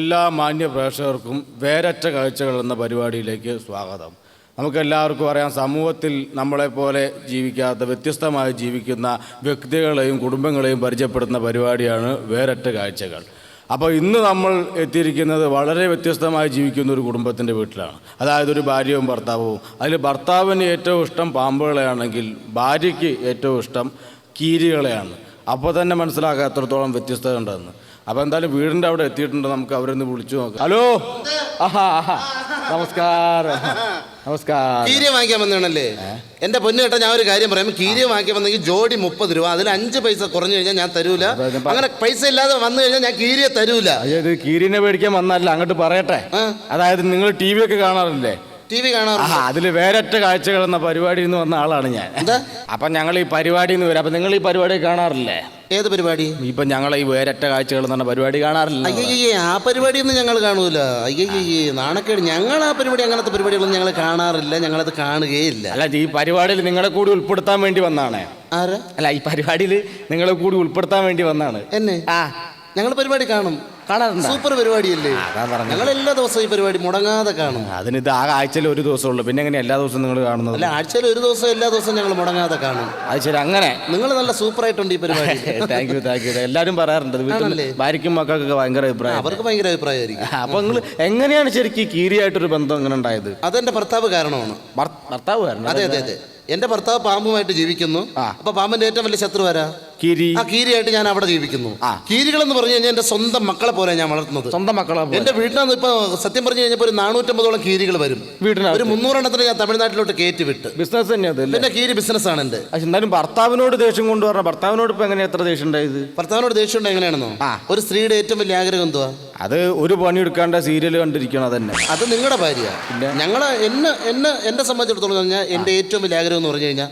എല്ലാ മാന്യ പ്രേക്ഷകർക്കും വേരറ്റ കാഴ്ചകൾ എന്ന പരിപാടിയിലേക്ക് സ്വാഗതം. നമുക്കെല്ലാവർക്കും അറിയാം സമൂഹത്തിൽ നമ്മളെപ്പോലെ ജീവിക്കാത്ത വ്യത്യസ്തമായി ജീവിക്കുന്ന വ്യക്തികളെയും കുടുംബങ്ങളെയും പരിചയപ്പെടുത്തുന്ന പരിപാടിയാണ് വേരറ്റ കാഴ്ചകൾ. അപ്പോൾ ഇന്ന് നമ്മൾ എത്തിയിരിക്കുന്നത് വളരെ വ്യത്യസ്തമായി ജീവിക്കുന്ന ഒരു കുടുംബത്തിന്റെ വീട്ടിലാണ്. അതായത് ഒരു ഭാര്യയും ഭർത്താവും. അതിൽ ഭർത്താവിന് ഏറ്റവും ഇഷ്ടം പാമ്പുകളെയാണെങ്കിൽ ഭാര്യയ്ക്ക് ഏറ്റവും ഇഷ്ടം കീരികളെയാണ്. അപ്പോൾ തന്നെ മനസ്സിലാക്കാം എത്രത്തോളം വ്യത്യസ്തത ഉണ്ടെന്ന് അപ്പോൾ എന്തായാലും വീടിന്റെ അവിടെ എത്തിയിട്ടുണ്ട്. നമുക്ക് അവരൊന്ന് വിളിച്ചു നോക്കാം. ഹലോ? ആഹാ ആഹാ. നമസ്കാരം. നമസ്കാരം. കീരിയ വാങ്ങിക്കാൻ വന്നതാണല്ലേ? എന്റെ പൊന്നു കേട്ടാ ഞാൻ ഒരു കാര്യം പറയാം. കീരിയ വാങ്ങിക്കാൻ വന്നെങ്കിൽ ജോഡി മുപ്പത് രൂപ അതിൽ അഞ്ച് പൈസ കുറഞ്ഞു കഴിഞ്ഞാൽ ഞാൻ തരൂല. അങ്ങനെ പൈസ ഇല്ലാതെ വന്നു കഴിഞ്ഞാൽ ഞാൻ കീരിയെ തരൂല. ഇത് കീരിനെ മേടിക്കാൻ വന്നല്ല അങ്ങോട്ട് പറയട്ടെ. അതായത് നിങ്ങൾ ടി വി ഒക്കെ കാണാറില്ലേ? ടി വി ആഹാ അതിൽ വേരറ്റ കാഴ്ചകൾ എന്ന പരിപാടിയിൽ നിന്ന് വന്ന ആളാണ് ഞാൻ. അപ്പൊ ഞങ്ങൾ ഈ പരിപാടിയിൽ നിന്ന് വരാം. അപ്പൊ നിങ്ങൾ ഈ പരിപാടി കാണാറില്ലേ? ഏത് പരിപാടി? ഇപ്പൊ ഞങ്ങൾ ഈ വേരറ്റ കാഴ്ചകൾ എന്ന പരിപാടി കാണാറില്ല. അയ്യയ്യേ ആ പരിപാടിയൊന്നും ഞങ്ങൾ കാണൂല. അയ്യയ്യേ നാണക്കേട്. ഞങ്ങൾ ആ പരിപാടി അങ്ങനത്തെ പരിപാടികളൊന്നും ഞങ്ങൾ കാണാറില്ല. ഞങ്ങളത് കാണുകയില്ല. അല്ല ഈ പരിപാടിയിൽ നിങ്ങളെ കൂടി ഉൾപ്പെടുത്താൻ വേണ്ടി വന്നാണ്. ആരാ? അല്ല ഈ പരിപാടിയിൽ നിങ്ങളെ കൂടി ഉൾപ്പെടുത്താൻ വേണ്ടി വന്നാണ്. എന്നെ? ആ. ഞങ്ങൾ പരിപാടി കാണും. കാണാറുണ്ടോ? സൂപ്പർ പരിപാടിയല്ലേ? ആ, അതാ പറഞ്ഞത്. ഞങ്ങൾ എല്ലാ ദിവസവും ഈ പരിപാടി മുടങ്ങാതെ കാണും. അതിനിത് ആ ആഴ്ചയിൽ ഒരു ദിവസമുള്ളു. പിന്നെ എങ്ങനെ എല്ലാ ദിവസവും നിങ്ങൾ കാണുന്നത്? അല്ല ആഴ്ചയിൽ ഒരു ദിവസം എല്ലാ ദിവസവും ഞങ്ങൾ മുടങ്ങാതെ കാണും. അത് ശരി അങ്ങനെ. നിങ്ങൾ നല്ല സൂപ്പർ ആയിട്ടുണ്ട് ഈ പരിപാടി. താങ്ക് യു താങ്ക് യു എല്ലാവരും പറയാറുണ്ട് ഇത് വീട്ടിൽ ആണല്ലേ? ഭാര്യയ്ക്കും മക്കൾക്കൊക്കെ ഭയങ്കര അഭിപ്രായം. അവർക്ക് ഭയങ്കര അഭിപ്രായമായിരിക്കും. അപ്പൊ നിങ്ങൾ എങ്ങനെയാണ് ശരിക്കും ഈ കീരിയായിട്ടൊരു ബന്ധം എങ്ങനെ ഉണ്ടായത്? അതെന്റെ ഭർത്താവ് കാരണമാണ്. ഭർ- ഭർത്താവ് കാരണം അതെ അതെ അതെ. എന്റെ ഭർത്താവ് പാമ്പുമായിട്ട് ജീവിക്കുന്നു. ആ. അപ്പൊ പാമ്പിന്റെ ഏറ്റവും വലിയ ശത്രു ആരാ കീരി ആ കീരിയായിട്ട് ഞാൻ അവിടെ ജീവിക്കുന്നു. കീരികൾ എന്ന് പറഞ്ഞു കഴിഞ്ഞാൽ എന്റെ സ്വന്തം മക്കളെ പോലെ ഞാൻ വളർത്തുന്നത്. സ്വന്തം മക്കളെ. എന്റെ വീട്ടിനകത്ത് ഇപ്പൊ സത്യം പറഞ്ഞു കഴിഞ്ഞപ്പോ ഒരു നാനൂറ്റമ്പതോളം കീരികൾ വരും. വീട്ടിനകത്ത്. ഒരു മുന്നൂറെണ്ണത്തിന് ഞാൻ തമിഴ്നാട്ടിലോട്ട് കയറ്റി വിട്ട്. ബിസിനസ് തന്നെ അതല്ലേ? പിന്നെ കീരി ബിസിനസ് ആണ് എന്റെ എന്നാലും ഭർത്താവിനോട് ദേഷ്യം കൊണ്ടുവരണം. ഭർത്താവിനോട് ഇപ്പൊ എങ്ങനെ എത്ര ദേഷ്യം ഉണ്ടായത്? ഭർത്താവിനോട് ദേഷ്യം ഉണ്ട് എങ്ങനെയാണെന്നോ? ഒരു സ്ത്രീയുടെ ഏറ്റവും വലിയ ആഗ്രഹം എന്തുവാ? അത് ഒരു പണി എടുക്കാണ്ട സീരിയൽ കണ്ടിരിക്കണം അതന്നെ. അത് നിങ്ങളുടെ ഭാര്യ. ഞങ്ങളെ എന്നെ എന്നെ എന്നെ സംബന്ധിച്ചിടത്തോളം പറഞ്ഞാൽ എന്റെ ഏറ്റവും വലിയ ആഗ്രഹം എന്ന് പറഞ്ഞു കഴിഞ്ഞാൽ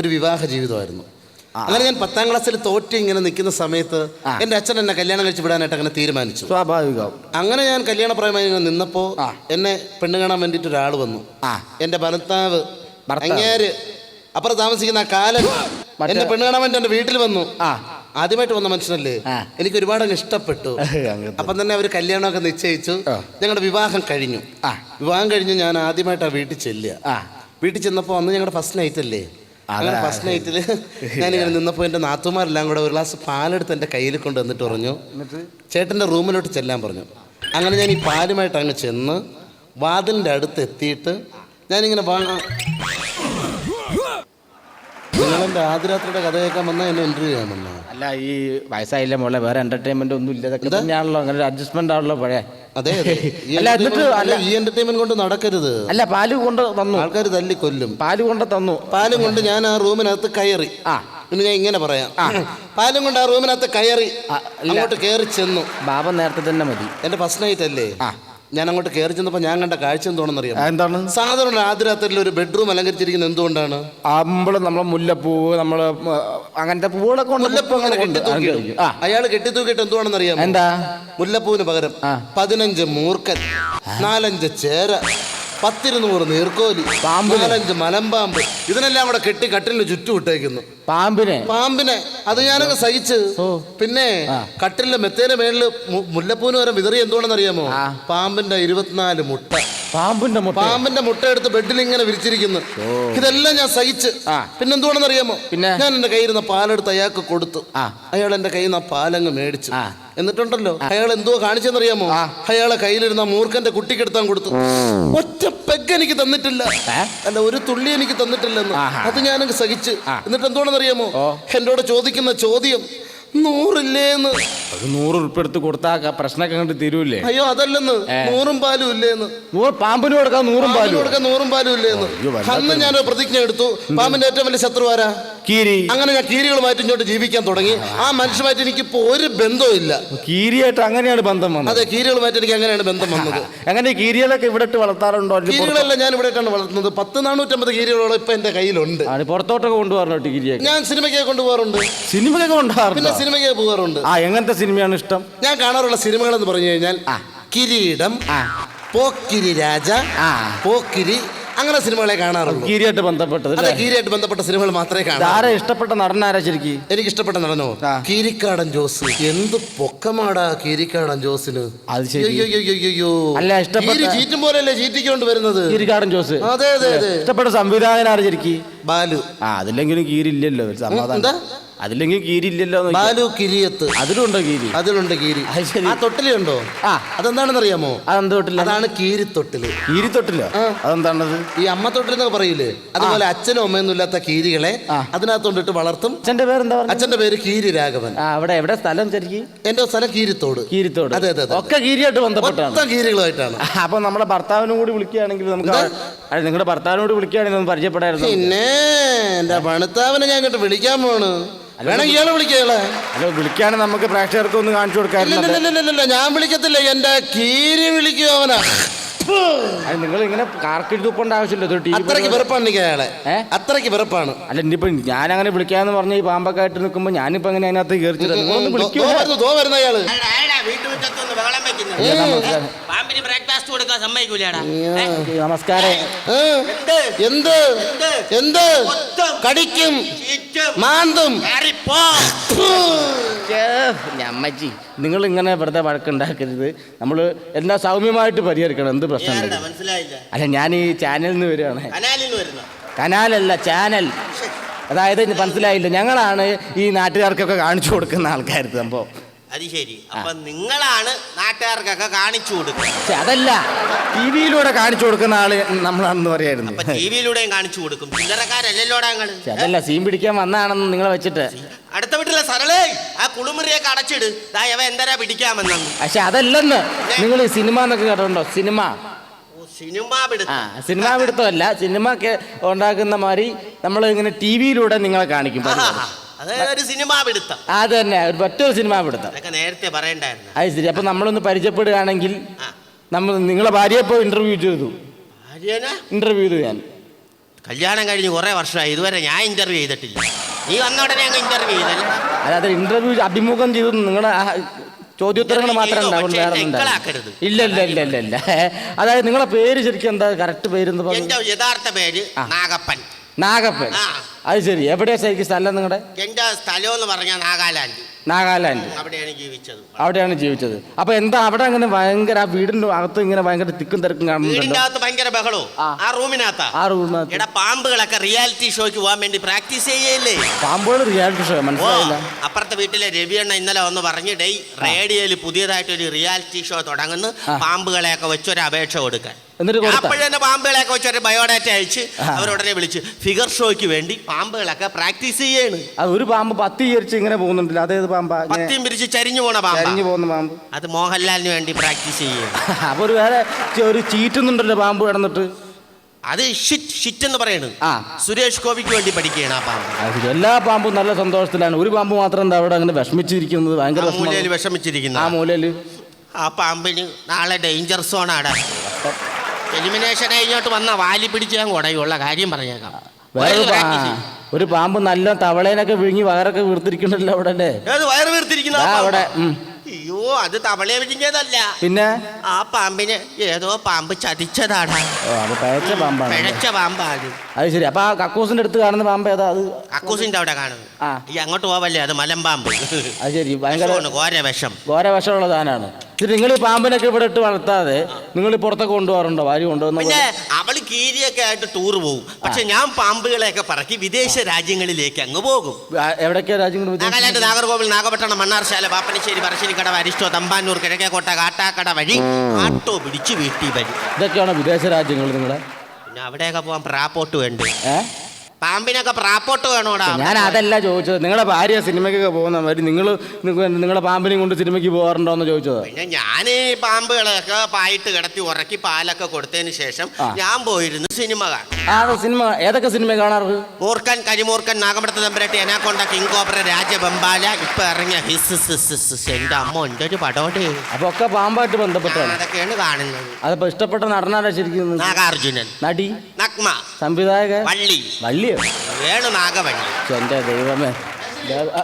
ഒരു വിവാഹ ജീവിതമായിരുന്നു. അങ്ങനെ ഞാൻ പത്താം ക്ലാസ്സിൽ തോറ്റ് ഇങ്ങനെ നിൽക്കുന്ന സമയത്ത് എന്റെ അച്ഛൻ എന്നെ കല്യാണം കഴിച്ച് വിടാനായിട്ട് അങ്ങനെ തീരുമാനിച്ചു. സ്വാഭാവികം. അങ്ങനെ ഞാൻ കല്യാണപ്രായമായി ഇങ്ങനെ നിന്നപ്പോ എന്നെ പെണ്ണ് കാണാൻ വേണ്ടിട്ട് ഒരാൾ വന്നു. ആ. എന്റെ ഭർത്താവ്. അങ്ങേര് അപ്പുറം താമസിക്കുന്ന കാലം കാലൻ എന്നെ പെണ്ണ് കാണാൻ വേണ്ടി എന്റെ വീട്ടിൽ വന്നു. ആദ്യമായിട്ട് വന്ന മനുഷ്യനല്ലേ? എനിക്ക് ഒരുപാട് അങ്ങ് ഇഷ്ടപ്പെട്ടു. അപ്പം തന്നെ അവർ കല്യാണമൊക്കെ നിശ്ചയിച്ചു. ഞങ്ങളുടെ വിവാഹം കഴിഞ്ഞു. ആ. വിവാഹം കഴിഞ്ഞ് ഞാൻ ആദ്യമായിട്ട് ആ വീട്ടിൽ ചെല്ലുക. വീട്ടിൽ ചെന്നപ്പോൾ അന്ന് ഞങ്ങളുടെ ഫസ്റ്റ് നൈറ്റ് അല്ലേ? അങ്ങനെ അതാ. ഫസ്റ്റ് നൈറ്റിൽ ഞാനിങ്ങനെ നിന്നപ്പോൾ എന്റെ നാത്തുമാരെല്ലാം കൂടെ ഒരു ഗ്ലാസ് പാലെടുത്ത് എന്റെ കയ്യിൽ കൊണ്ട് വന്നിട്ട് പറഞ്ഞു. എന്നിട്ട്? ചേട്ടന്റെ റൂമിലോട്ട് ചെല്ലാൻ പറഞ്ഞു. അങ്ങനെ ഞാൻ ഈ പാലുമായിട്ട് അങ്ങ് ചെന്ന് വാതിലിന്റെ അടുത്ത് എത്തിയിട്ട് ഞാനിങ്ങനെ നിങ്ങളെന്റെ ആദ്യരാത്രിയുടെ കഥ കേൾക്കാൻ വന്നാൽ എന്നെ ഇന്റർവ്യൂ ചെയ്യാൻ വന്നാൽ അല്ല ഈ വയസ്സായില്ല മോളെ വേറെ എന്റർടൈൻമെന്റ് ഒന്നും ഇല്ല. ഇതൊക്കെ തന്നെയാണല്ലോ അങ്ങനെ ഒരു അഡ്ജസ്റ്റ്മെന്റ് ആണല്ലോ പഴയ. അതെ അതെ. അല്ല, എന്നിട്ട് അല്ല. ഈ എന്റർടൈൻമെന്റ് കൊണ്ട് നടക്കരുത്. അല്ല പാൽ കൊണ്ട് തന്നു. ആൾക്കാർ തല്ലി കൊല്ലും പാൽ കൊണ്ട് തന്നു. പാലും കൊണ്ട് ഞാൻ ആ റൂമിനകത്ത് കയറി. ആ. ഇനി ഞാൻ ഇങ്ങനെ പറയാം. പാലും കൊണ്ട് ആ റൂമിനകത്ത് കയറി അങ്ങോട്ട് കയറി ചെന്നു. ബാബ നേരത്തെ തന്നെ മതി. എന്റെ ഫസ്റ്റ് നൈറ്റ് അല്ലേ? ആ. ഞാൻ അങ്ങോട്ട് കയറി ചെന്നപ്പോൾ ഞാൻ കണ്ട കാഴ്ച എന്തോണെന്ന് അറിയാം എന്താണ്? സാധാരണ ആദ്യരാത്രിയിൽ ഒരു ബെഡ്റൂം അലങ്കരിച്ചിരിക്കുന്നത് എന്തുകൊണ്ടാണ്? അമ്പളം നമ്മളെ മുല്ലപ്പൂവ് നമ്മൾ അങ്ങനത്തെ പൂവുകളൊക്കെ മുല്ലപ്പൂ അങ്ങനെ ആ. അയാൾ കെട്ടിത്തൂക്കിയിട്ട് എന്തുവാണെന്ന് അറിയാം എന്താ? മുല്ലപ്പൂവിന് പകരം. പതിനഞ്ച് മൂർക്കൻ നാലഞ്ച് ചേര. പത്തിരുന്നൂറ് നീർക്കോലി പാമ്പ് മലമ്പാമ്പ് ഇതിനെല്ലാം കൂടെ കെട്ടി കട്ടിലിന് ചുറ്റും ഇട്ടേക്കുന്നു. പാമ്പിനെ. പാമ്പിനെ. അത് ഞാനങ്ങ് സഹിച്ച്. പിന്നെ. കട്ടിലിന്റെ മെത്തേന്റെ മേളിൽ മുല്ലപ്പൂന് വരെ വിതറി എന്തുകൊണ്ടെന്ന് അറിയാമോ പാമ്പിന്റെ ഇരുപത്തിനാല് മുട്ട. പാമ്പിന്റെ മുട്ട പാമ്പിന്റെ മുട്ട എടുത്ത് ബെഡിൽ ഇങ്ങനെ വിരിച്ചിരിക്കുന്നു. ഇതെല്ലാം ഞാൻ സഹിച്ച്. ആ. പിന്നെ എന്തുകൊണ്ടെന്ന് അറിയാമോ പിന്നെ? ഞാൻ എന്റെ കയ്യിൽ നിന്ന് പാലെടുത്ത് അയാൾക്ക് കൊടുത്തു. അയാൾ എന്റെ കയ്യിൽ നിന്ന് ആ പാലങ്ങ് മേടിച്ചു. എന്നിട്ടുണ്ടല്ലോ അയാൾ എന്തോ കാണിച്ചെന്നറിയാമോ. അയാളെ കയ്യിലിരുന്ന മൂർഖന്റെ കുട്ടിക്കെടുത്താൻ കൊടുത്തു. ഒറ്റ പെഗ് എനിക്ക് തന്നിട്ടില്ല? അല്ല ഒരു തുള്ളി എനിക്ക് തന്നിട്ടില്ലെന്ന്. അത് ഞാനങ്ങ് സഹിച്ച്. എന്നിട്ട് എന്തുകൊണ്ടെന്ന് അറിയാമോ എന്നോട് ചോദിക്കുന്ന ചോദ്യം നൂറില്ലേന്ന്. നൂറ് ഉറുപ്പ് എടുത്ത് കൊടുത്താൽ പ്രശ്നമൊക്കെ കണ്ട് തീരൂലേ അയ്യോ അതല്ലെന്ന്. നൂറും പാലും ഇല്ലേന്ന്. നൂറ് പാമ്പിന് കൊടുക്കാൻ നൂറും പാലും. കൊടുക്കാൻ നൂറും പാലും ഇല്ലേന്ന്. അയ്യോ, വല്ലാത്ത അന്ന് ഞാനൊരു പ്രതിജ്ഞ എടുത്തു. പാമ്പിന്റെ ഏറ്റവും വലിയ ശത്രു ആരാ കീരി. അങ്ങനെ ഞാൻ കീരികളുമായിട്ട് ഇങ്ങോട്ട് ജീവിക്കാൻ തുടങ്ങി. ആ മനുഷ്യമായിട്ട് എനിക്ക് ഇപ്പോ ഒരു ബന്ധവുമില്ല. കീരിയായിട്ട് അങ്ങനെയാണ് ബന്ധം വന്നത്. അതെ കീരികളുമായിട്ട് എനിക്ക് അങ്ങനെയാണ് ബന്ധം വന്നത്. അങ്ങനെ കീരികളൊക്കെ ഇവിടെ ഇട്ട് വളർത്താറുണ്ടോ പുറത്ത്- കീരികളെല്ലാം ഞാൻ ഇവിടെയൊക്കെയാണ് വളർത്തുന്നത്. പത്ത് നാനൂറ്റമ്പത് കീരികളോളം ഇപ്പൊ എന്റെ കയ്യിലുണ്ട്. ആണ് പുറത്തോട്ടൊക്കെ കൊണ്ടുപോകാറുണ്ടോ കീരിയൊക്കെ? ഞാൻ സിനിമയ്ക്ക് കൊണ്ടുപോകാറുണ്ട്. സിനിമയൊക്കെ പിന്നെ കൊണ്ടുപോകാറുണ്ടോ സിനിമയ്ക്ക് പോകാറുണ്ട്. ആ എങ്ങനത്തെ സിനിമയാണ് ഇഷ്ടം? ഞാൻ കാണാറുള്ള സിനിമകൾ എന്ന് പറഞ്ഞു കഴിഞ്ഞാൽ. കിരീടം പോക്കിരി രാജ ആ. പോക്കിരി അങ്ങനെ സിനിമകളെ കാണാറുള്ളൂ. ഗീരിയായിട്ട് ബന്ധപ്പെട്ടത് അതെ അല്ലേ? ബന്ധപ്പെട്ട സിനിമകൾ മാത്രമേ കാണാറു ആരാ ഇഷ്ടപ്പെട്ട നടനാരാ ശരിക്കും? എനിക്ക് ഇഷ്ടപ്പെട്ട നടനോ? ആ. കീരിക്കാടൻ ജോസ്. എന്ത് പൊക്കമാടാ കീരിക്കാടൻ ജോസിന്. അത് ശരി. അയ്യോ. അല്ല, ഇഷ്ടപ്പെട്ട- ചീറ്റും പോലെയല്ലേ ചീറ്റിക്കൊണ്ട് വരുന്നത്? കീരിക്കാടൻ ജോസ്. അതെ അതെ അതെ. ഇഷ്ടപ്പെട്ട സംവിധായകൻ ആരാ ശരിക്കും? ബാലു. ആ അതില്ലെങ്കിലും കീരില്ലല്ലോ ഒരു എന്താ? സമാധാനം. അതില്ലെങ്കിൽ കീരില്ലല്ലോ എന്ന് ബാലു കിരിയത്ത്. അതിലുണ്ടോ കീരി? അതിലുണ്ട് കീരി. അത് ശരി. ആ തൊട്ടിലുണ്ടോ? ആ. അതെന്താണെന്ന് അറിയാമോ അതെന്ത് തൊട്ടില്ല അതാണ് കീരി തൊട്ടിൽ കീരി തൊട്ടില്ല ആ. അതെന്താണത്? ഈ അമ്മ തൊട്ടിലെന്നൊക്കെ പറയില്ലേ? അതുപോലെ അച്ഛനും അമ്മയൊന്നും ഇല്ലാത്ത കീരികളെ. അതിനകത്തോണ്ടിട്ട് വളർത്തും. അച്ഛന്റെ പേരെന്താ പറഞ്ഞത് അച്ഛന്റെ പേര് കീരി രാഘവൻ. ആ അവിടെ എവിടെ സ്ഥലം ശരിക്കും? എന്റെ സ്ഥലം കീരിത്തോട്. കീരിത്തോട്. അതെ അതെ അതെ ഒക്കെ കീരിയായിട്ട് ബന്ധപ്പെട്ടാണ്. മൊത്തം കീരികളുമായിട്ടാണ്. അപ്പൊ നമ്മുടെ ഭർത്താവിനും കൂടി വിളിക്കുകയാണെങ്കിൽ നമുക്ക് ആ- അല്ല നിങ്ങളുടെ ഭർത്താവിനോട് വിളിക്കുകയാണെങ്കിൽ ഒന്ന് പരിചയപ്പെടായിരുന്നു. പിന്നെ എന്റെ ഭർത്താവിനെ ഞാൻ ഇങ്ങോട്ട് വിളിക്കാൻ പോണ് വേണമെങ്കിൽ ഇയാളെ അല്ല വിളിക്കുകയാണെങ്കിൽ നമുക്ക് പ്രേക്ഷകർക്ക് ഒന്ന് കാണിച്ചു കൊടുക്കാറില്ല. ഇല്ല ഞാൻ വിളിക്കത്തില്ല. എന്റെ കീരി വിളിക്കും അവനാ. നിങ്ങൾ ഇങ്ങനെ കാർക്കിട്ട് തുപ്പേണ്ട ആവശ്യമില്ല. അത്രയ്ക്ക് വെറുപ്പാണ് എനിക്ക് അയാളെ. അത്രയ്ക്ക് വെറുപ്പാണ്. അല്ല ഇനിയിപ്പോ ഞാൻ അങ്ങനെ വിളിക്കാന്ന് പറഞ്ഞ ഈ പാമ്പൊക്കെ ആയിട്ട് നിൽക്കുമ്പോ ഞാനിപ്പോ എങ്ങനെ അതിനകത്ത് കയറി വരുന്ന അയാൾ. ബഹളം വെക്കുന്നത്. പാമ്പിന് ബ്രേക്ക്ഫാസ്റ്റ് കൊടുക്കാൻ സമ്മതിക്കൂലടാ. നമസ്കാരം? എന്ത്? എന്ത്? കടിക്കും. മാന്തും. അമ്മച്ചി നിങ്ങൾ ഇങ്ങനെ വെറുതെ വഴക്കുണ്ടാക്കരുത്. നമ്മൾ എന്താ സൗമ്യമായിട്ട് പരിഹരിക്കണം. എന്ത് പ്രശ്നം അല്ല ഞാൻ ഈ ചാനലിൽ നിന്ന് വരികയാണ് കനാലല്ല ചാനൽ അതായത് മനസ്സിലായില്ല. ഞങ്ങളാണ് ഈ നാട്ടുകാർക്കൊക്കെ കാണിച്ചു കൊടുക്കുന്ന ആൾക്കാർ സംഭവം. അത് ശരി. അപ്പൊ നിങ്ങളാണ് നാട്ടുകാർക്കൊക്കെ കാണിച്ചു കൊടുക്കുന്നത്. അതല്ല. ടി വിയിലൂടെ കാണിച്ചു കൊടുക്കുന്ന ആൾ നമ്മളാണെന്ന് പറയായിരുന്നു. അപ്പൊ ടി വിയിലൂടെയും കാണിച്ചു കൊടുക്കും. പക്ഷെ അതല്ല സീൻ പിടിക്കാൻ വന്നാണെന്ന് നിങ്ങളെ വെച്ചിട്ട്. അടുത്ത വീട്ടിലെ സരളേ ആ കുളിമുറിയൊക്കെ അടച്ചിട്. ദാ ഇവ എന്തരാ പിടിക്കാമെന്നു പക്ഷെ അതല്ലെന്ന്. നിങ്ങൾ ഈ സിനിമ എന്നൊക്കെ കേട്ടിട്ടുണ്ടോ? സിനിമ. സിനിമ ആ പിടുത്തം സിനിമ പിടുത്തമല്ല. സിനിമ ഒക്കെ ഉണ്ടാക്കുന്ന മാതിരി നമ്മൾ ഇങ്ങനെ ടി വിയിലൂടെ നിങ്ങളെ കാണിക്കും. അതായത് ഒരു സിനിമ പിടുത്തം. അത് തന്നെ ഒരു മറ്റൊരു സിനിമ പിടുത്തം. അതൊക്കെ നേരത്തെ പറയണ്ടായിരുന്നു. അത് ശരി അപ്പൊ നമ്മളൊന്ന് പരിചയപ്പെടുകയാണെങ്കിൽ നമ്മൾ നിങ്ങളെ ഭാര്യയെ ഇപ്പോൾ ഇന്റർവ്യൂ ചെയ്തു. ഭാര്യനെ? ഇന്റർവ്യൂ ചെയ്തു ഞാൻ. കല്യാണം കഴിഞ്ഞ് കുറെ വർഷമായി ഇതുവരെ ഞാൻ ഇന്റർവ്യൂ ചെയ്തിട്ടില്ല. നീ വന്ന ഉടനെ അങ്ങ് ഇന്റർവ്യൂ ചെയ്തല്ലേ? അതായത് ഇന്റർവ്യൂ അഭിമുഖം ചെയ്തു നിങ്ങളുടെ ചോദ്യോത്തരങ്ങൾ മാത്രമേ മാത്രം ഉണ്ടാവും വേറെ ഉണ്ടാവില്ല. ഇല്ല ഇല്ല ഇല്ല ഇല്ല ഇല്ല. അതായത് നിങ്ങളെ പേര് ശരിക്കും എന്താ കറക്റ്റ് പേര് എന്ന് പറഞ്ഞു എന്റെ യഥാർത്ഥ പേര് നാഗപ്പൻ. നാഗപ്പൻ. അത് ശരി. എവിടെയാ ശരിക്കും സ്ഥലം നിങ്ങളുടെ എന്റെ സ്ഥലം എന്ന് പറഞ്ഞാൽ നാഗാലാൻഡ്. നാഗാലാൻഡ്. അവിടെയാണ് ജീവിച്ചത്. അവിടെയാണ് ജീവിച്ചത്. അപ്പൊ എന്താ അവിടെ അങ്ങനെ ഭയങ്കര ആ വീടിന്റെ അകത്ത് ഇങ്ങനെ ഭയങ്കര തിക്കും തിരക്കും വീടിന്റെ കാണുന്നുണ്ടല്ലോ? അകത്ത് ഭയങ്കര ആ. റൂമിനകത്താ. ആ റൂമിനകത്ത്. എടാ പാമ്പുകളൊക്കെ റിയാലിറ്റി ഷോയ്ക്ക് പോകാൻ വേണ്ടി പ്രാക്ടീസ് ചെയ്യല്ലേ? പാമ്പുകൾ റിയാലിറ്റി ഷോ ഓ മനസ്സിലായില്ല അപ്പുറത്തെ വീട്ടിലെ രവിയണ്ണ ഇന്നലെ ഒന്ന് പറഞ്ഞു ഡേ റേഡിയോയിൽ പുതിയതായിട്ട് ഒരു റിയാലിറ്റി ഷോ തുടങ്ങുന്നു. പാമ്പുകളെയൊക്കെ വെച്ചൊരു അപേക്ഷ കൊടുക്കാൻ. എന്നിട്ട് പാമ്പുകളെയൊക്കെ വെച്ചൊരു ബയോഡാറ്റ അയച്ച്. അവരുടനെ വിളിച്ച് ഫിഗർ ഷോയ്ക്ക് വേണ്ടി പാമ്പുകളൊക്കെ പ്രാക്ടീസ് ചെയ്യാണ്. അത് ഒരു പാമ്പ് പത്തി ചേരിച്ച് ഇങ്ങനെ പോകുന്നുണ്ടല്ലോ. അതേത് പാമ്പാ? പത്തിയും പിരിച്ച് ചരിഞ്ഞു പോണ പാമ്പ്. ചരിഞ്ഞു പോകുന്ന പാമ്പ്. അത് മോഹൻലാലിന് വേണ്ടി പ്രാക്ടീസ് ചെയ്യും അപ്പൊ ഒരു വേറെ ഒരു ചീറ്റുന്നുണ്ടല്ലോ പാമ്പ് കിടന്നിട്ട്. അത് ഷിറ്റ് ഷിറ്റ് എന്ന് പറയുന്നത് ആ. സുരേഷ് ഗോപിക്ക് വേണ്ടി പഠിക്കുകയാണ് ആ പാമ്പ്. എല്ലാ പാമ്പും നല്ല സന്തോഷത്തിലാണ്. ഒരു പാമ്പ് മാത്രം എന്താ അവിടെ അങ്ങനെ വിഷമിച്ചിരിക്കുന്നത്? ഭയങ്കര വിഷമിച്ചിരിക്കുന്നു. മൂലയിൽ ആ മൂലയിൽ. ആ പാമ്പിന് നാളെ ഡേഞ്ചർ സോൺ ആടാ. എലിമിനേഷൻ കഴിഞ്ഞോട്ട് വന്ന വാലി പിടിച്ചാൽ കുടയുള്ള കാര്യം പറഞ്ഞേക്കാം. വേറെ ഒരു പാമ്പ് നല്ല തവളേനൊക്കെ വിഴുങ്ങി വയറൊക്കെ വീർത്തിരിക്കണ്ടല്ലോ അവിടെ അല്ലേ? ഏത് വയറ് വീർത്തിരിക്കുന്ന അവിടെ ഉം. അയ്യോ അത് തവളയെ വിഴിഞ്ഞതല്ല പിന്നെ? ആ പാമ്പിന് ഏതോ പാമ്പ് ചതിച്ചതാണ് ഓ അത് പഴച്ച പാമ്പാണ് പിഴച്ച പാമ്പാണ്. അത് ശരി. അപ്പൊ ആ കക്കൂസിന്റെ അടുത്ത് കാണുന്ന പാമ്പ് ഏതാ അത്? കക്കൂസിന്റെ അവിടെ കാണുന്നത്. ആ. ഈ അങ്ങോട്ട് പോവല്ലേ അത് മലമ്പാമ്പ് അത് ശരി. ഭയങ്കര വിഷമാണ്, ഘോര വിഷം ഘോര വിഷമുള്ള സാധനമാണ്. നിങ്ങൾ ഈ പാമ്പിനൊക്കെ ഇവിടെ ഇട്ട് വളർത്താതെ നിങ്ങൾ പുറത്തൊക്കെ കൊണ്ടുപോകാറുണ്ടോ? ഭാര്യ കൊണ്ടുവന്ന പിന്നെ അവൾ കീരിയൊക്കെ ആയിട്ട് ടൂർ പോകും പക്ഷെ ഞാൻ പാമ്പുകളെയൊക്കെ പറക്കി വിദേശ രാജ്യങ്ങളിലേക്ക് അങ്ങ് പോകും. എവിടൊക്കെയാ രാജ്യങ്ങൾ നാഗാലാൻഡ് നാഗർകോവിൽ നാഗപട്ടണം മണ്ണാർശാല പാപ്പനശ്ശേരി പറശ്ശിനിക്കട അരിഷ്ടോ തമ്പാനൂർ കിഴക്കേക്കോട്ട കാട്ടാക്കട വഴി ആട്ടോ പിടിച്ച് വീട്ടിൽ വരും. ഇതൊക്കെയാണോ വിദേശ രാജ്യങ്ങൾ നിങ്ങളെ? പിന്നെ അവിടെയൊക്കെ പോകാൻ പ്രാപ്പോട്ട് വേണ്ട? ഏ? പാമ്പിനൊക്കെ പ്രാപ്പോട്ട് വേണോടാ. ഞാൻ അതല്ല ചോദിച്ചത്. നിങ്ങളുടെ ഭാര്യ സിനിമയ്ക്കൊക്കെ പോകുന്ന മാതിരി നിങ്ങൾ നിങ്ങളുടെ പാമ്പിനെ കൊണ്ട് സിനിമയ്ക്ക് പോകാറുണ്ടോ എന്ന് ചോദിച്ചത്. പിന്നെ ഞാൻ ഈ പാമ്പുകളൊക്കെ പായിട്ട് കിടത്തി ഉറക്കി പാലൊക്കെ കൊടുത്തതിന് ശേഷം ഞാൻ പോയിരുന്നു സിനിമ കാണാൻ. സിനിമ ഏതൊക്കെ സിനിമ കാണാറ്? മൂർക്കൻ കരിമൂർക്കൻ നാഗമ്പടത്ത് തമ്പരട്ടി എനാക്കൊണ്ട കിങ് കോബ്ര രാജബംബാല ഇപ്പൊ ഇറങ്ങിയ ഹിസ്. എന്റെ അമ്മ ഒരു പടോടെ. അപ്പൊ ഒക്കെ പാമ്പായിട്ട് ബന്ധപ്പെട്ടാണ്. അതൊക്കെയാണ് കാണുന്നത്. അതിപ്പോ ഇഷ്ടപ്പെട്ട നടനാരാ ശരിക്കും? നാഗാർജുനൻ. നടി? നഗ്മ. സംവിധായക വള്ളി. വള്ളിയോ വേണു നാഗവള്ളി ഛെ, എന്റെ ദൈവമേ.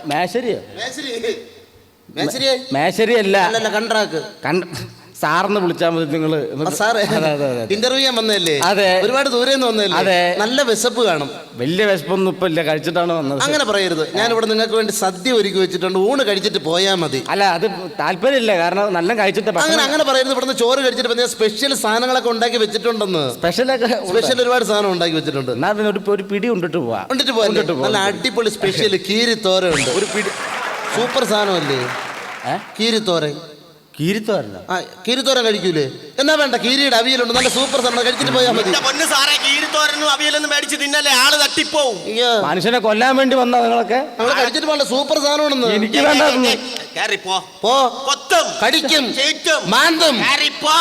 മേശരിയോ? മേശരി മേശരി. അല്ല കണ്ട്രാക്ക് കണ്ട സാറിന് വിളിച്ചാൽ മതി നിങ്ങൾ സാറേ ഇന്റർവ്യൂ ചെയ്യാൻ വന്നതല്ലേ? അതെ. ഒരുപാട് ദൂരെ നിന്ന് വന്നതല്ലേ? അതെ. നല്ല വിശപ്പ് കാണും. വലിയ വിശപ്പൊന്നും ഇപ്പൊ ഇല്ല. കഴിച്ചിട്ടാണ് വന്നത്. അങ്ങനെ പറയരുത്. ഞാൻ ഇവിടെ നിങ്ങൾക്ക് വേണ്ടി സദ്യ ഒരുക്കി വെച്ചിട്ടുണ്ട്. ഊണ് കഴിച്ചിട്ട് പോയാൽ മതി. അല്ല അത് താല്പര്യമില്ല. കാരണം നല്ല കഴിച്ചിട്ട് അങ്ങനെ അങ്ങനെ പറയരുത്. ഇവിടുന്ന് ചോറ് കഴിച്ചിട്ട് പിന്നെ സ്പെഷ്യൽ സാധനങ്ങളൊക്കെ ഉണ്ടാക്കി വെച്ചിട്ടുണ്ടെന്ന്. സ്പെഷ്യലൊക്കെ സ്പെഷ്യൽ ഒരുപാട് സാധനം ഉണ്ടാക്കി വെച്ചിട്ടുണ്ട്. എന്നാ പിന്നെ ഒരു ഒരു പിടി കൊണ്ടിട്ട് പോവാ. കൊണ്ടിട്ട് പോവാം. നല്ല അടിപൊളി സ്പെഷ്യൽ കീരി തോര ഉണ്ട്. ഒരു പിടി സൂപ്പർ സാധനമല്ലേ? അല്ലേ കീരി തോരൻ കീരിത്തോരല്ല ആ കീരിത്തോരൻ കഴിക്കൂലേ? എന്നാ വേണ്ട കീരിയുടെ അവിയലുണ്ട്. നല്ല സൂപ്പർ സാധനം. കഴിച്ചിട്ട് പോയാൽ മതി. എന്റെ പൊന്ന് സാറേ കീരിത്തോരനും അവിയലൊന്നും മേടിച്ച് തിന്നല്ലേ? ആൾ തട്ടിപ്പോവും. അയ്യോ. മനുഷ്യനെ കൊല്ലാൻ വേണ്ടി വന്ന നിങ്ങളൊക്കെ? നിങ്ങൾ കഴിച്ചിട്ട് പോകണ്ട സൂപ്പർ സാധനമാണെന്ന്. എനിക്ക് വേണ്ട. അതൊന്നും. കേറിപ്പോ പോ. കൊത്തും. കടിക്കും. ചീറ്റും മാന്തും. കേറിപ്പോ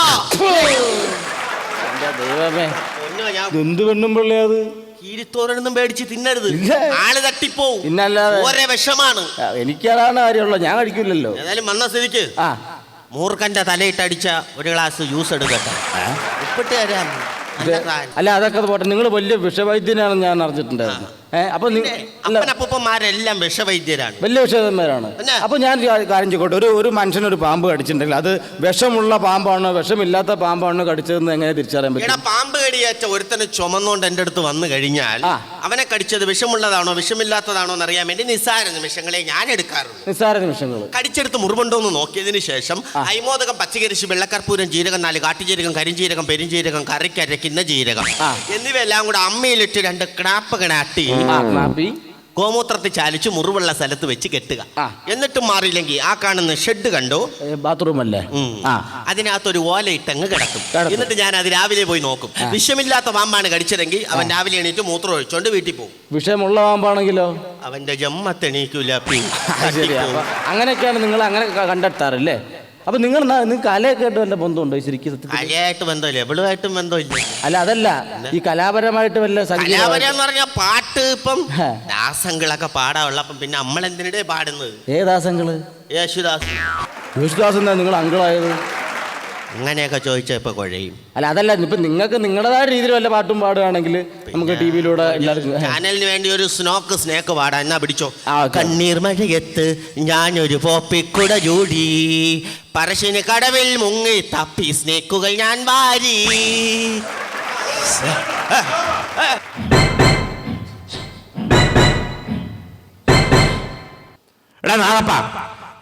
എന്റെ ദൈവമേ. പൊന്നോ ഞാൻ എന്ത് പെണ്ണും പിള്ളേ അത്? കീരിത്തോരനൊന്നും മേടിച്ച് തിന്നരുത്. ഇല്ല. ആൾ തട്ടിപ്പോവും. പിന്നല്ലാതെ ഒരേ വിഷമാണ്. ആ, എനിക്കതാണ് കാര്യമുള്ളത് ഞാൻ കഴിക്കില്ലല്ലോ. ഏതായാലും വന്ന സ്ഥിതിക്ക്. ആ. മൂർഖന്റെ തലയിട്ടടിച്ച ഒരു ഗ്ലാസ് ജ്യൂസ് എടുക്കട്ടെ ഉപ്പിട്ട് തരാം. അല്ല അതൊക്കെ പോട്ടെ. നിങ്ങൾ വലിയ വിഷവൈദ്യനാണെന്ന് ഞാൻ അറിഞ്ഞിട്ടുണ്ടായിരുന്നു. അപ്പൊ നിങ്ങൾ അല്ല. അപ്പനപ്പൂപ്പന്മാരെല്ലാം വിഷവൈദ്യരാണ്. വലിയ വിഷവൈദ്യന്മാരാണ്? അപ്പൊ ഞാൻ ഒരു കാര്യം ചെയ്യട്ടെ ഒരു ഒരു മനുഷ്യനൊരു പാമ്പ് കടിച്ചിട്ടുണ്ടെങ്കിൽ അത് വിഷമുള്ള പാമ്പാണോ വിഷമില്ലാത്ത പാമ്പാണോ കടിച്ചതെന്ന് എങ്ങനെ തിരിച്ചറിയാൻ പറ്റും? പാമ്പ് കടിയേറ്റ ഒരുത്തനെ ചുമന്നുകൊണ്ട് എന്റെ അടുത്ത് വന്നു കഴിഞ്ഞാൽ അവനെ കടിച്ചത് വിഷമുള്ളതാണോ വിഷമില്ലാത്തതാണോ എന്ന് അറിയാൻ വേണ്ടി നിസ്സാര നിമിഷങ്ങളെ ഞാൻ എടുക്കാറുണ്ട് നിസ്സാര നിമിഷങ്ങൾ കടിച്ചെടുത്ത് മുറിവുണ്ടോ എന്ന് നോക്കിയതിന് ശേഷം ഹൈമോദകം പച്ചകരിശി വെള്ളക്കർപ്പൂരം ജീരകം നാല് കാട്ടുജീരകം കരിഞ്ജീരകം പെരിഞ്ജീരകം കറിക്കരയ്ക്കുന്ന ജീരകം. എന്നിവയെല്ലാം കൂടെ അമ്മയിലിട്ട് രണ്ട് കിണാപ്പ് കിണാട്ടി ഗോമൂത്രത്തിൽ ചാലിച്ച് മുറിവുള്ള സ്ഥലത്ത് വെച്ച് കെട്ടുക. എന്നിട്ടും മാറിയില്ലെങ്കിൽ ആ കാണുന്ന ഷെഡ് കണ്ടോ? ബാത്റൂം അല്ലേ. ആ. അതിനകത്തൊരു ഓല ഇട്ടങ്ങ് കിടക്കും. എന്നിട്ട് ഞാൻ അത് രാവിലെ പോയി നോക്കും. വിഷമില്ലാത്ത പാമ്പാണ് കടിച്ചതെങ്കിൽ അവൻ രാവിലെ എണീറ്റ് മൂത്രം ഒഴിച്ചോണ്ട് വീട്ടിൽ പോകും. വിഷമുള്ള പാമ്പാണെങ്കിലോ? അവന്റെ ജമ്മത്തെണീക്കൂല അപ്പൊ അങ്ങനെയൊക്കെയാണ് നിങ്ങൾ അങ്ങനെ കണ്ടെത്താറല്ലേ അപ്പൊ നിങ്ങൾ നിങ്ങൾക്ക് കലയൊക്കെ ആയിട്ട് വല്ല ബന്ധമുണ്ടോ ഈ ശരിക്കും സത്യത്തിൽ? കലയായിട്ട് ബന്ധമില്ല എവിടുമായിട്ടും ബന്ധമില്ല. അല്ല അതല്ല ഈ കലാപരമായിട്ട് വല്ല സംഗീത കലാപരം എന്ന് പറഞ്ഞാൽ പാട്ട് ഇപ്പം ഹേ. ദാസങ്ങളൊക്കെ പാടാനുള്ളപ്പം പിന്നെ നമ്മൾ എന്തിനിടെ പാടുന്നത്? ഏ ദാസങ്ങൾ യേശുദാസ്. യേശുദാസ് എന്താ നിങ്ങൾ അങ്കിളായത്? അങ്ങനെയൊക്കെ ചോദിച്ചാൽ ഇപ്പൊ കുഴയും. അല്ല അതല്ല ഇപ്പൊ നിങ്ങൾക്ക് നിങ്ങളുടേതായ രീതിയിൽ വല്ല പാട്ടും പാടുകയാണെങ്കിൽ നമുക്ക് ടി വിയിലൂടെ എല്ലാവർക്കും ചാനലിന് വേണ്ടി ഒരു സ്നോക്ക് സ്നേക്ക് പാടാൻ എന്നാ പിടിച്ചോ. കണ്ണീർ മഴയത്ത് ഞാനൊരു പോപ്പിക്കുട ചൂടി. പറശ്ശിന് കടവിൽ മുങ്ങി തപ്പി സ്നേക്കുകൾ ഞാൻ വാരി. എടാ നാളപ്പാ.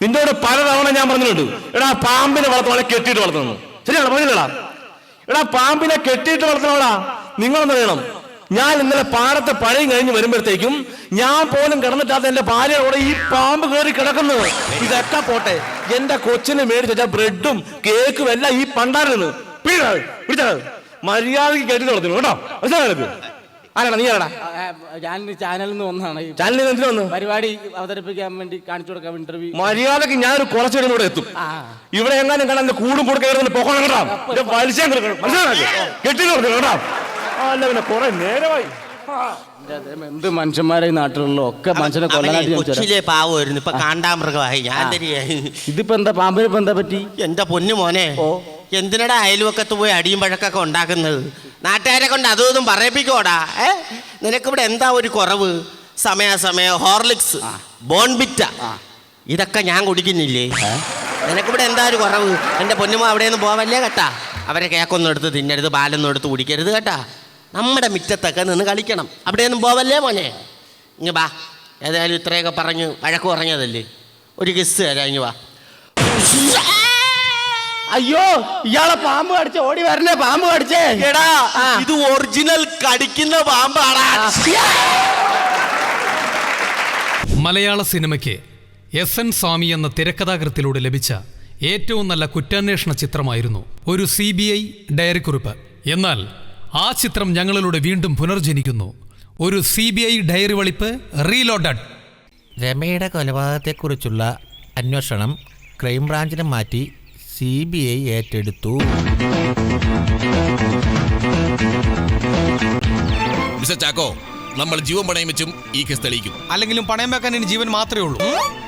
നിന്നോട് പലതവണ ഞാൻ പറഞ്ഞിട്ടുണ്ട്. എടാ പാമ്പിനെ വളർത്തണോളെ കെട്ടിയിട്ട് വളർത്തണം. ശരിയാണ്? പറഞ്ഞില്ലടാ. എടാ പാമ്പിനെ കെട്ടിയിട്ട് വളർത്തണോടാ. നിങ്ങളൊന്ന് അറിയണം. ഞാൻ ഇന്നലെ പാടത്തെ പഴയും കഴിഞ്ഞ് വരുമ്പോഴത്തേക്കും ഞാൻ പോലും കിടന്നിട്ടാത്ത എന്റെ ഭാര്യയോടെ ഈ പാമ്പ് കയറി കിടക്കുന്നത്. ഇതൊക്കെ പോട്ടെ. എന്റെ കൊച്ചിന് മേടിച്ച ബ്രെഡും കേക്കും എല്ലാം ഈ പണ്ടാരുന്നു പിടിച്ചത് മര്യാദയ്ക്ക് കെട്ടിട്ട് വളർത്തുന്നു കേട്ടോ? മനസ്സിലായോ ആരാടാ നീ ആരാടാ ഞാൻ ചാനലിൽ നിന്ന് ചാനലിൽ എന്തിനു വന്നു? പരിപാടി അവതരിപ്പിക്കാൻ വേണ്ടി കാണിച്ചു ഇന്റർവ്യൂ മര്യാദയ്ക്ക് ഞാനൊരു കുറച്ചു കൂടെ എത്തും. ഇവിടെ എങ്ങാനും കാണാൻ എന്റെ കൂടും കൂടെ കയറുന്ന പൊക്കണം കേട്ടോ. ഇത് വലിച്ചാൻ കിടക്കണം. മനസ്സിലാക്കി കെട്ടി കൊടുക്കണം കേട്ടോ. ആ, അല്ല പിന്നെ കുറെ നേരമായി. എന്ത് മനുഷ്യന്മാരെ നാട്ടിലുള്ള ഒക്കെ മനുഷ്യനെ കൊല്ലാനായിട്ട് ഞാൻ പാവമായിരുന്നു. ഇപ്പൊ കാണ്ടാമൃഗമായി. ഞാൻ ഇതിപ്പോ എന്താ പാമ്പിനെ എന്താ പറ്റി? എന്റെ പൊന്നു മോനെ. ഓ. എന്തിനടാ അയൽവക്കത്ത് പോയി അടിയും പഴക്കൊക്കെ ഉണ്ടാക്കുന്നത്? നാട്ടുകാരെ കൊണ്ട് അതും ഇതും പറയിപ്പിക്കോടാ ഏ? നിനക്കിവിടെ എന്താ ഒരു കുറവ്? സമയാസമയ ഹോർലിക്സ് ബോൺബിറ്റ ഇതൊക്കെ ഞാൻ കുടിക്കുന്നില്ലേ? നിനക്കിവിടെ എന്താ ഒരു കുറവ്? എന്റെ പൊന്നുമോ അവിടെ നിന്ന് പോവല്ലേ കേട്ടാ? അവരെ കേക്കൊന്നും എടുത്ത് തിന്നരുത് പാലൊന്നും എടുത്ത് കുടിക്കരുത് കേട്ടാ. നമ്മുടെ മിറ്റത്തൊക്കെ നിന്ന് കളിക്കണം. അവിടെയൊന്നും പോവല്ലേ മോനെ? ഇങ്ങ് വാ. ഏതായാലും ഇത്രയൊക്കെ പറഞ്ഞ് വഴക്ക് പറഞ്ഞതല്ലേ? ഒരു കിസ് തരാം ഇങ്ങ് വാ. അയ്യോ ഇയാളെ പാമ്പ് കടിച്ച ഓടി വരണേ പാമ്പ് കടിച്ചേ? എടാ ഇത് ഒറിജിനൽ കടിക്കുന്ന പാമ്പാടാ. മലയാള സിനിമയ്ക്ക് എസ് എൻ സ്വാമി എന്ന തിരക്കഥാകൃത്തിലൂടെ ലഭിച്ച ഏറ്റവും നല്ല കുറ്റാന്വേഷണ ചിത്രമായിരുന്നു ഒരു സി ബി ഐ ഡയറിക്കുറിപ്പ്. എന്നാൽ ആ ചിത്രം ഞങ്ങളിലൂടെ വീണ്ടും പുനർജനിക്കുന്നു. ഒരു സി ബി ഐ ഡയറി വളിപ്പ് റീലോഡഡ്. രമയുടെ കൊലപാതകത്തെക്കുറിച്ചുള്ള അന്വേഷണം ക്രൈംബ്രാഞ്ചിനെ മാറ്റി സി ബി ഐ ഏറ്റെടുത്തു. മിസ്റ്റർ ചാക്കോ നമ്മൾ ജീവൻ പണയം വെച്ചും ഈ കേസ് തെളിയിക്കും. അല്ലെങ്കിലും പണയം വെക്കാൻ ഇനി ജീവൻ മാത്രമേ ഉള്ളൂ.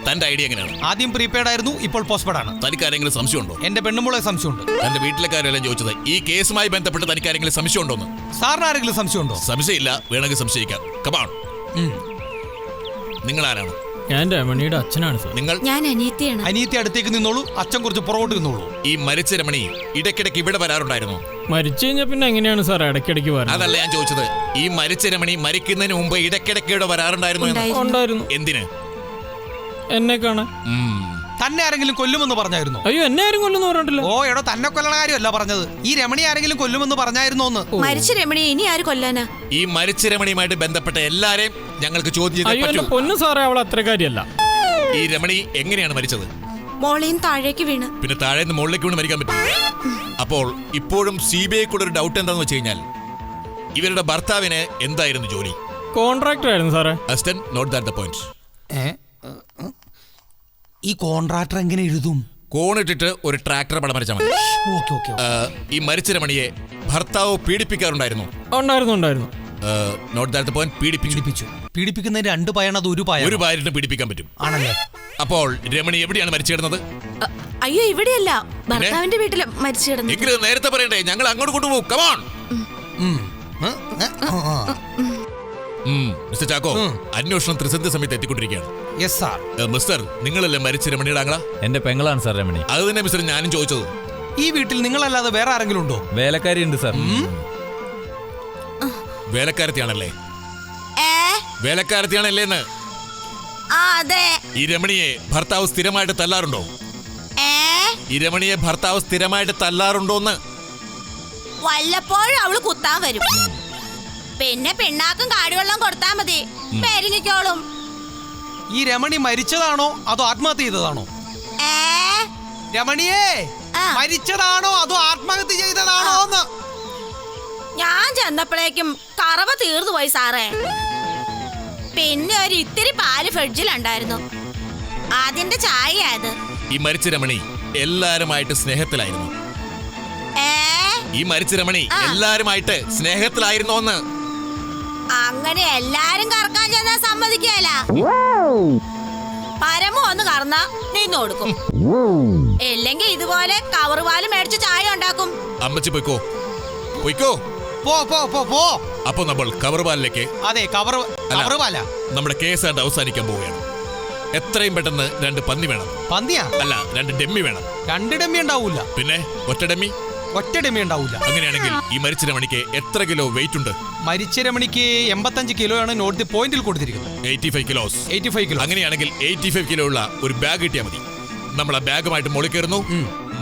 തന്റെ ഐഡിയ എങ്ങനെയാണ്? ആദ്യം പ്രീപെയ്ഡ് ആയിരുന്നു ഇപ്പോൾ പോസ്റ്റ്പെയ്ഡ് ആണ്. തനിക്ക് ആരെങ്കിലും സംശയമുണ്ടോ? എന്റെ പെണ്ണുമ്പോളെ സംശയമുണ്ട്. തന്റെ വീട്ടിലെ കാര്യമെല്ലാം ചോദിച്ചത് ഈ കേസുമായി ബന്ധപ്പെട്ട് തനിക്ക് ആരെങ്കിലും സംശയമുണ്ടോന്ന് സാറിന് ആരെങ്കിലും സംശയമുണ്ടോ? സംശയമില്ല വേണമെങ്കിൽ സംശയിക്കാം. കമാൺ നിങ്ങൾ ആരാണ് ഞാൻ രമണിയുടെ അച്ഛനാണ് സർ. നിങ്ങൾ ഞാൻ അനിയത്തിയാണ് അനിയത്തി അടുത്തേക്ക് നിന്നോളൂ അച്ഛൻ കുറച്ച് പുറകോട്ട് നിന്നോളൂ. ഈ മരിച്ച രമണി ഇടയ്ക്കിടയ്ക്ക് ഇവിടെ വരാറുണ്ടായിരുന്നു. മരിച്ചു കഴിഞ്ഞാൽ പിന്നെ എങ്ങനെയാണ് സാർ ഇടയ്ക്കിടയ്ക്ക് വരുന്നത് അതല്ല ഞാൻ ചോദിച്ചത് ഈ മരിച്ച രമണി മരിക്കുന്നതിന് മുമ്പ് ഇടയ്ക്കിടയ്ക്ക് ഇവിടെ വരാറുണ്ടായിരുന്നു എന്ന്? ഉണ്ടായിരുന്നു. എന്തിന്? എന്നെ കാണാൻ. ഉം. തന്നെ ആരെങ്കിലും കൊല്ലുമെന്ന് പറഞ്ഞായിരുന്നു. അയ്യോ എന്നെ ആരും കൊല്ലുന്നു പറഞ്ഞിട്ടില്ല. ഓ എടോ തന്നെ കൊല്ലണ കാര്യമല്ല പറഞ്ഞത്. ഈ രമണി ആരെങ്കിലും കൊല്ലുമെന്ന് പറഞ്ഞായിരുന്നോ എന്ന്? മരിച്ച രമണി ഇനി ആര് കൊല്ലാനാ? ഈ മരിച്ച രമണിയുമായിട്ട് ബന്ധപ്പെട്ട എല്ലാരെയും ഞങ്ങൾക്ക് ചോദ്യം ചെയ്തേ അയ്യോ എന്റെ പറ്റൂ. പൊന്നു സാറേ അവൾ അത്ര കാര്യമല്ല. ഈ രമണി എങ്ങനെയാണ് മരിച്ചത്? മോളെയും താഴേക്ക് വീണ്. പിന്നെ താഴെ നിന്ന് മുകളിലേക്ക് വീണ് മരിക്കാൻ പറ്റും അപ്പോൾ ഇപ്പോഴും സി ബി ഐ കൂടെ ഒരു ഡൗട്ട് എന്താന്ന് വെച്ച് കഴിഞ്ഞാൽ ഇവരുടെ ഭർത്താവിന് എന്തായിരുന്നു ജോലി? കോൺട്രാക്ടർ ആയിരുന്നു സാറേ. Assistant note that the point ഈ കോൺട്രാക്ടർ എങ്ങനെ എഴുതും? കോണിട്ടിട്ട് ഒരു ട്രാക്ടർ പടം വരച്ചാൽ മതി. ഓക്കെ ഓക്കെ ഈ മരിച്ച രമണിയെ ഭർത്താവ് പീഡിപ്പിക്കാറുണ്ടായിരുന്നു. ഉണ്ടായിരുന്നു ഉണ്ടായിരുന്നു. നോട്ട് ദാറ്റ് ദ പോയിന്റ് പീഡിപ്പിച്ചു. രണ്ട് അത് ഒരു പായ ഒരു ഭാര്യനെ പീഡിപ്പിക്കാൻ പറ്റും. ആണല്ലേ? അപ്പോൾ രമണി എവിടെയാണ് മരിച്ചു കിടന്നത്? അയ്യോ ഇവിടെയല്ല. ഭർത്താവിന്റെ വീട്ടിൽ മരിച്ചു കിടന്നു നേരത്തെ പറയണ്ടേ ഞങ്ങൾ അങ്ങോട്ട് കൊണ്ടുപോകും. കമോൺ മിസ്റ്റർ ചാക്കോ അന്വേഷണം ത്രിസന്ധി സമയത്ത് എത്തിക്കൊണ്ടിരിക്കുകയാണ്. യെസ് സാർ മിസ്റ്റർ നിങ്ങളല്ലേ മരിച്ച രമണിയുടെ ആങ്ങള? എന്റെ പെങ്ങളാണ് സാർ രമണി. അത് തന്നെ മിസ്റ്റർ ഞാനും ചോദിച്ചത്. ഈ വീട്ടിൽ നിങ്ങളല്ലാതെ വേറെ ആരെങ്കിലും ഉണ്ടോ? വേലക്കാരി ഉണ്ട് സാർ വേലക്കാരത്തിയാണല്ലേ? ഏ? വേലക്കാരത്തിയാണല്ലേ എന്ന് ഈ രമണിയെ ഭർത്താവ് സ്ഥിരമായിട്ട് തല്ലാറുണ്ടോ? ഏ? ഈ രമണിയെ ഭർത്താവ് സ്ഥിരമായിട്ട് തല്ലാറുണ്ടോ എന്ന് വല്ലപ്പോഴും അവൾ കുത്താൻ വരും. പിന്നെ പിണ്ണാക്കും കാടുവെള്ളം കൊടുത്താ മതി. പെരുങ്ങിക്കോളും ഈ രമണി മരിച്ചതാണോ? അതോ ആത്മഹത്യ ചെയ്തതാണോ? ഏ? രമണിയേ ആ. മരിച്ചതാണോ? അതോ ആത്മഹത്യ ചെയ്തതാണോ എന്ന്? ഞാൻ ചെന്നപ്പോഴേക്കും കറവ തീർന്നു പോയി സാറേ. പിന്നെ ഒരു ഇത്തിരി പാൽ ഫ്രിഡ്ജിലുണ്ടായിരുന്നു. അതിന്റെ ചായ അത് ഈ മരിച്ച രമണി എല്ലാരുമായിട്ട് സ്നേഹത്തിലായിരുന്നു. ഏ? ഈ മരിച്ച രമണി ആ. എല്ലാരുമായിട്ട് സ്നേഹത്തിലായിരുന്നോ എന്ന്? അങ്ങനെ എല്ലാരും കറക്കാൻ ചെന്നാ സമ്മതിക്കല പരമു ഒന്ന് കറന്ന നിന്ന് കൊടുക്കും. ഇല്ലെങ്കിൽ ഇതുപോലെ കവർ പാൽ മേടിച്ച് ചായ ഉണ്ടാക്കും. അമ്മച്ചി പൊയ്ക്കോ. പൊയ്ക്കോ. പോ പോ പോ പോ. അപ്പൊ നമ്മൾ കവർവാലിലേക്ക് അതെ കവർ. കവർ പാല നമ്മുടെ കേസ് കണ്ട് അവസാനിക്കാൻ പോവുകയാണ്. എത്രയും പെട്ടെന്ന് രണ്ട് പന്നി വേണം. പന്നിയാ? അല്ല രണ്ട് ഡെമ്മി വേണം. രണ്ട് ഡെമ്മി ഉണ്ടാവൂല. പിന്നെ ഒറ്റ ഡെമ്മി? ഒറ്റ ഉണ്ടാവില്ല ഉണ്ടാവൂല അങ്ങനെയാണെങ്കിൽ ഈ മരിച്ച രമണിക്ക് എത്ര കിലോ വെയിറ്റ് ഉണ്ട്? മരിച്ച രമണിക്ക് എൺപത്തഞ്ച് കിലോ ആണ് നോട്ട് പോയിന്റിൽ കൊടുത്തിരിക്കുന്നത്. Eighty five kilos eighty five kilo അങ്ങനെയാണെങ്കിൽ എയ്റ്റി ഫൈവ് കിലോ ഉള്ള ഒരു ബാഗ് കിട്ടിയാൽ മതി. നമ്മൾ ആ ബാഗുമായിട്ട് മോളി കയറുന്നു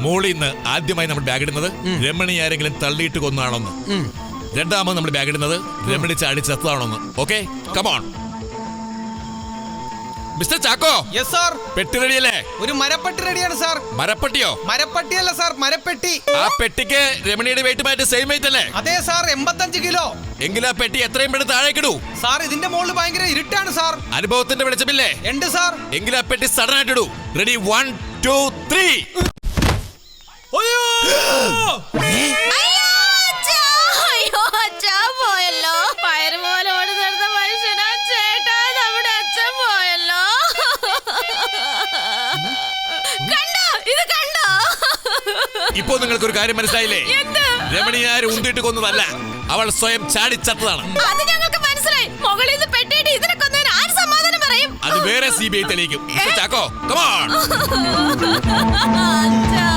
മോളിൽ നിന്ന് ആദ്യമായി നമ്മൾ ബാഗ് ഇടുന്നത് രമണി ആരെങ്കിലും തള്ളിയിട്ട് കൊന്നാണോന്ന്. രണ്ടാമത് നമ്മൾ ബാഗ് ഇടുന്നത് രമണി ചാടി ചത്താണോന്ന് okay come on mister Chacko? Yes sir പെട്ടി റെഡിയല്ലേ? ഒരു മരപ്പെട്ടി റെഡിയാണ് സാർ മരപ്പെട്ടിയോ? മരപ്പെട്ടിയല്ല സാർ മരപ്പെട്ടി. ആ പെട്ടിക്ക് രമണിയുടെ വെയിറ്റുമായിട്ട് സെയിം വെയിറ്റ് അല്ലേ? അതെ സാർ എൺപത്തഞ്ച് കിലോ. എങ്കിൽ ആ പെട്ടി എത്രയും പെട്ടെന്ന് താഴേക്കിടൂ സാർ ഇതിന്റെ മുകളിൽ ഭയങ്കര ഇരുട്ടാണ് സാർ അനുഭവത്തിന്റെ വെളിച്ചമില്ലേ? ഉണ്ട് സാർ എങ്കിൽ ആ പെട്ടി സഡൻ ആയിട്ട് ഇടൂ. റെഡി വൺ ടു ത്രീ അയ്യോ! ഇപ്പോ നിങ്ങൾക്ക് ഒരു കാര്യം മനസ്സിലായില്ലേ? രമണിയാർ രമണി ആരും ഉന്തിട്ട് കൊന്നതല്ല. അവൾ സ്വയം ചാടി ചത്തതാണ്. അത് ഞങ്ങൾക്ക് മനസ്സിലായി. മുകളിൽ നിന്ന് പെട്ടിയിട്ട് ഇതിനെ കൊന്നതിന് ആര് സമാധാനം പറയും? അത് വേറെ സി ബി ഐ തെളിയിക്കും. ചാക്കോ കമോൺ അച്ഛാ.